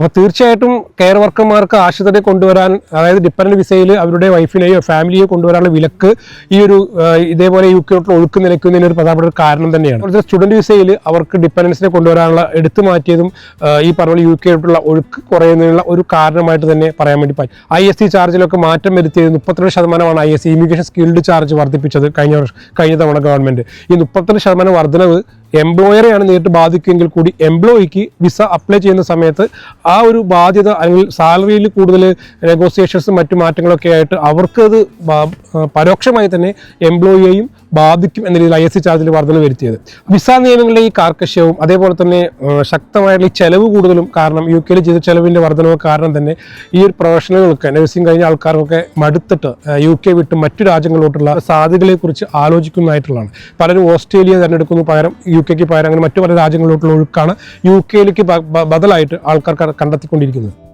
അപ്പോൾ തീർച്ചയായിട്ടും കെയർ വർക്കർമാർക്ക് ആശുപത്രി കൊണ്ടുവരാൻ അതായത് ഡിപ്പെൻഡന്റ് വിസയിൽ അവരുടെ വൈഫിനെയോ ഫാമിലിയോ കൊണ്ടുവരാനുള്ള വിലക്ക് ഈ ഒരു ഇതേപോലെ യു കെയോട്ടുള്ള ഒഴുക്ക് നിലയ്ക്കുന്നതിന് ഒരു പ്രധാനപ്പെട്ട ഒരു കാരണം തന്നെയാണ്. അതുപോലെ സ്റ്റുഡന്റ് വിസയിൽ അവർക്ക് ഡിപ്പെൻഡൻസിനെ കൊണ്ടുവരാനുള്ള എടുത്തു മാറ്റിയതും ഈ പറഞ്ഞ യു കെയോട്ടുള്ള ഒഴുക്ക് കുറയുന്നതിനുള്ള ഒരു കാരണമായിട്ട് തന്നെ പറയാൻ വേണ്ടി പറ്റും ഐ എസ് സി ചാർജിലൊക്കെ മാറ്റം വരുത്തിയത് മുപ്പത്തിരണ്ട് ശതമാനമാണ് I S C immigration skilled charge വർദ്ധിപ്പിച്ചത് കഴിഞ്ഞ വർഷം കഴിഞ്ഞ തവണ ഗവൺമെന്റ് ഈ മുപ്പത്തിരണ്ട് ശതമാനം വർധനവ് എംപ്ലോയറെയാണ് നേരിട്ട് ബാധിക്കുമെങ്കിൽ കൂടി എംപ്ലോയിക്ക് വിസ അപ്ലൈ ചെയ്യുന്ന സമയത്ത് ആ ഒരു ബാധ്യത അല്ലെങ്കിൽ സാലറിയിൽ കൂടുതൽ നെഗോസിയേഷൻസും മറ്റു മാറ്റങ്ങളൊക്കെ ആയിട്ട് അവർക്കത് പരോക്ഷമായി തന്നെ എംപ്ലോയിയെയും ബാധിക്കും എന്ന രീതിയിൽ ഐ എസ് സി ചാർജിൽ വർധന വരുത്തിയത്. വിസ നിയമങ്ങളിലെ ഈ കാർക്കശ്യവും അതേപോലെ തന്നെ ശക്തമായിട്ടുള്ള ഈ ചെലവ് കൂടുതലും കാരണം യു കെയിൽ ചെയ്ത ചെലവിന്റെ വർധനവ് കാരണം തന്നെ ഈ ഒരു പ്രൊഫഷണലുകൾക്ക് നഴ്സിംഗ് കഴിഞ്ഞ ആൾക്കാർക്കൊക്കെ മടുത്തിട്ട് യു കെ വിട്ട് മറ്റു രാജ്യങ്ങളിലോട്ടുള്ള സാധ്യതകളെക്കുറിച്ച് ആലോചിക്കുന്നതായിട്ടുള്ളതാണ്. പലരും ഓസ്ട്രേലിയ തിരഞ്ഞെടുക്കുന്നു പകരം യു കെക്ക് പകരം അങ്ങനെ മറ്റു പല രാജ്യങ്ങളിലോട്ടുള്ള ഒഴുക്കാണ് യു കെയിലേക്ക് ബദലായിട്ട് ആൾക്കാർ കണ്ടെത്തിക്കൊണ്ടിരിക്കുന്നത്.